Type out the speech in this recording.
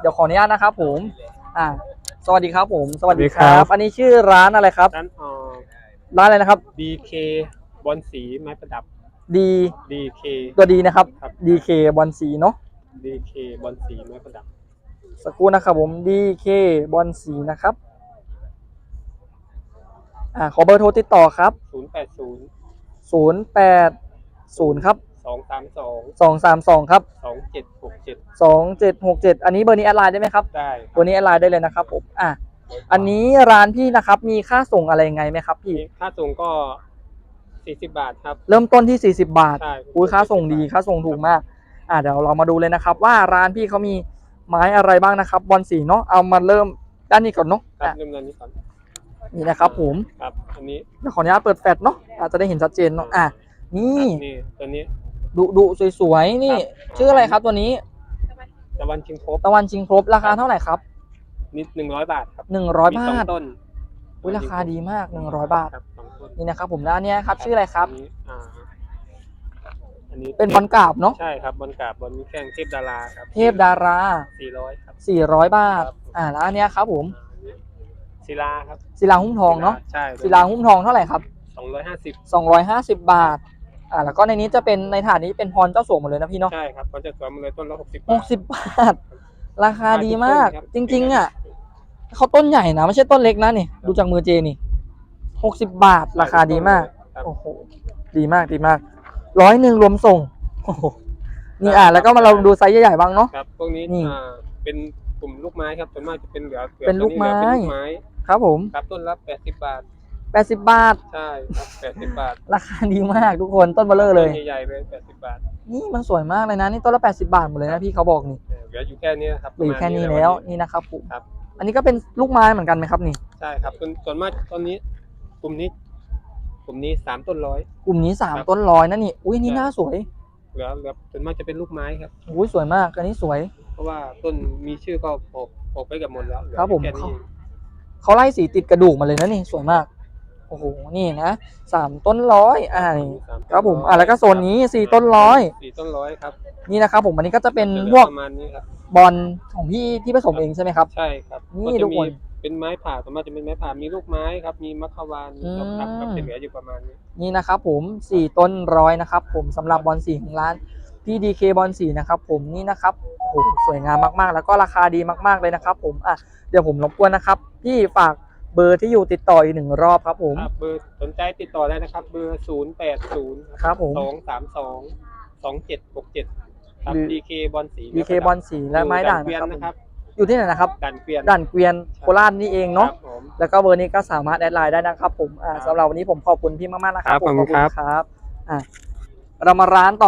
เดี๋ยวขออนุญาตนะครับผมอ่าสวัสดีครับผม สวัสดีคสวัสดีครัรับ บ อันนี้ชื่อร้านอะไรครับ ร้านเอ่อร้านอะไรนะครับ BK บอลสีไม้ประดับ D DK ตัวดีนะครับ ครับ DK บอลสีเนาะ DK บอลสีไม้ประดับ สักครู่นะครับผม DK บอลสีนะครับ อ่า ขอเบอร์โทรติดต่อครับ 080 080 ครับ 232 232ครับ2767 2767อันนี้เบอร์นี้แอดไลน์ได้ไหมครับได้ครับตัวนี้แอดไลน์ได้เลยนะครับผมอะอันนี้ร้านพี่นะครับมีค่าส่งอะไรยังไงไหมครับพี่ ค่าส่งก็40บาทครับ เริ่มต้นที่40บาทใช่อุ้ยค่าส่งดีค่าส่งถูกมาก อะเดี๋ยวเรามาดูเลยนะครับ ว่าร้านพี่เขามีไม้อะไรบ้างนะครับบอลสีเนาะเอามาเริ่มด้านนี้ก่อนเนาะครับอะเริ่มต้นนี้ก่อนนี่นะครับผมครับอันนี้เดี๋ยวขออนุญาตเปิดแฟลชเนาะอาจจะได้เห็นชัดเจนเนาะอะนี่นี่ตัวนี้ ดุดุสวยๆนี่ครับชื่ออะไรครับตัวนี้ตะวันชิงครบตะวันชิงครบราคาเท่าไหร่ครับ นิด100บาทครับ100มีบาสองทต้นอุ้ยราคาดีมาก100บาทครับสองต้นนี่นะครับ ผมด้านเนี้ยครับ ชื่ออะไรครับนนี้อ่าอันนี้เป็นบอลกราบเนาะใช่ครับบอลกราบบอลมีแข้งเทพดาราครับ เทพดารา400ครับ400บาทครับอ่าแล้วอันเนี้ยครับผมศิลาครับศิลาหุ้มทองเนาะใช่ศิลาหุ้มทองเท่าไหร่ครับ250 250บาท อ่าแล้วก็ในนี้จะเป็นในถาดนี้เป็นพรเจ้าสัวหมดเลยนะพี่เนาะใช่ครับเขาจะสวมมาเลยต้นละ60บาท60บาท ราคาดีมากครับจริง ๆ อะเขาต้นใหญ่นะไม่ใช่ต้นเล็กนะนี่ ดูจากมือเจนี่60บาทราคาดีมากครับโอ้โหดีมากดีมากร้อยหนึ่งรวมส่งโอ้โหนี่อ่าแล้วก็มาเราดูไซส์ใหญ่ๆบ้างเนาะครับพวกนี้นี่อ่าเป็นกลุ่มลูกไม้ครับส่วนมากจะเป็นเหลือหลือเป็นลูกไม้ตัวนี้เหลือเป็นลูกไม้ครับผมครับต้นละ80บาท 80บาท ใช่ครับ80บาทราคาดีมากทุกคนต้นเบลเลอร์เลยต้นใหญ่ๆเลย80บาท นี่มันสวยมากเลยนะ นี่ต้นละ80บาทหมดเลยนะพี่เขาบอกนี่เออเหลืออยู่แค่นี้นะครับเหลือแค่นี้ประมาณแล้วนนี่นะครับผมครับอันนี้ก็เป็นลูกไม้เหมือนกันไหมครับนี่ ใช่ครับส่วนส่วนมากต้นนี้กลุ่มนี้ กลุ่มนี้สามต้นร้อย กลุ่มนี้สามครับต้นร้อยนะนี่ อุ้ยนี่ใช่น่าสวย เหลือเหลือส่วนมากจะเป็นลูกไม้ครับอุ้ยสวยมาก อันนี้สวย เพราะว่าต้นมีชื่อก็ออกออกไปกับหมดแล้วเหลือครับผมแค่นี้เขาไล่สีติดกระดูกมาเลยนะนี่สวยมาก โอ้โห นี่นะสามต้นร้อยอ่านี่สามต้นครับผมยอ่าแล้วก็โซนนี้สี่ต้นร้อย สี่ต้นร้อยครับนี่นะครับผมอันนี้ก็จะเป็นจะหลืพอวกประมาณนี้ครับ บอลของพี่ที่ผสมเองใช่ไหมครับ ใช่ครับนี่ก็ทุจะกมีคนเป็นไม้ผ่าส่วนมากจะเป็นไม้ผ่ามีลูกไม้ครับ มีมะขวานอืมกับครับกับจะเหลืออยู่ประมาณนี้ นี่นะครับผมสี่ต้นร้อยนะครับผมสำหรับบอลสีของร้านพี่ดีเคบอลสีนะครับผมนี่นะครับโอ้โหสวยงามมากๆ แล้วก็ราคาดีมากๆเลยนะครับ ผมอะเดี๋ยวผมรบกวนนะครับพี่ฝาก เบอร์ที่อยู่ติดต่ออีกหนึ่งรอบครับผม ครับเบอร์สนใจติดต่อได้นะครับ เบอร์ศูนย์แปดศูนย์ครับผม สองสามสองสองเจ็ดหกเจ็ดครับหรือ ดีเคบอลสีดีเคบอลสีและไม้ด่างเกวียนนะนะคครัรับบ อยู่ที่ไหนนะครับด่านเกวียนด่านเกวียนโคราชนี่เองเนาะ ครับผม แล้วก็เบอร์นี้ก็สามารถแอดไลน์ได้นะครับผมอ่าครับสำหรับวันนี้ผมขอบคุณพี่มากๆนะครับครับผมขอบคุณครับ ครับอะเรามาร้านต่อ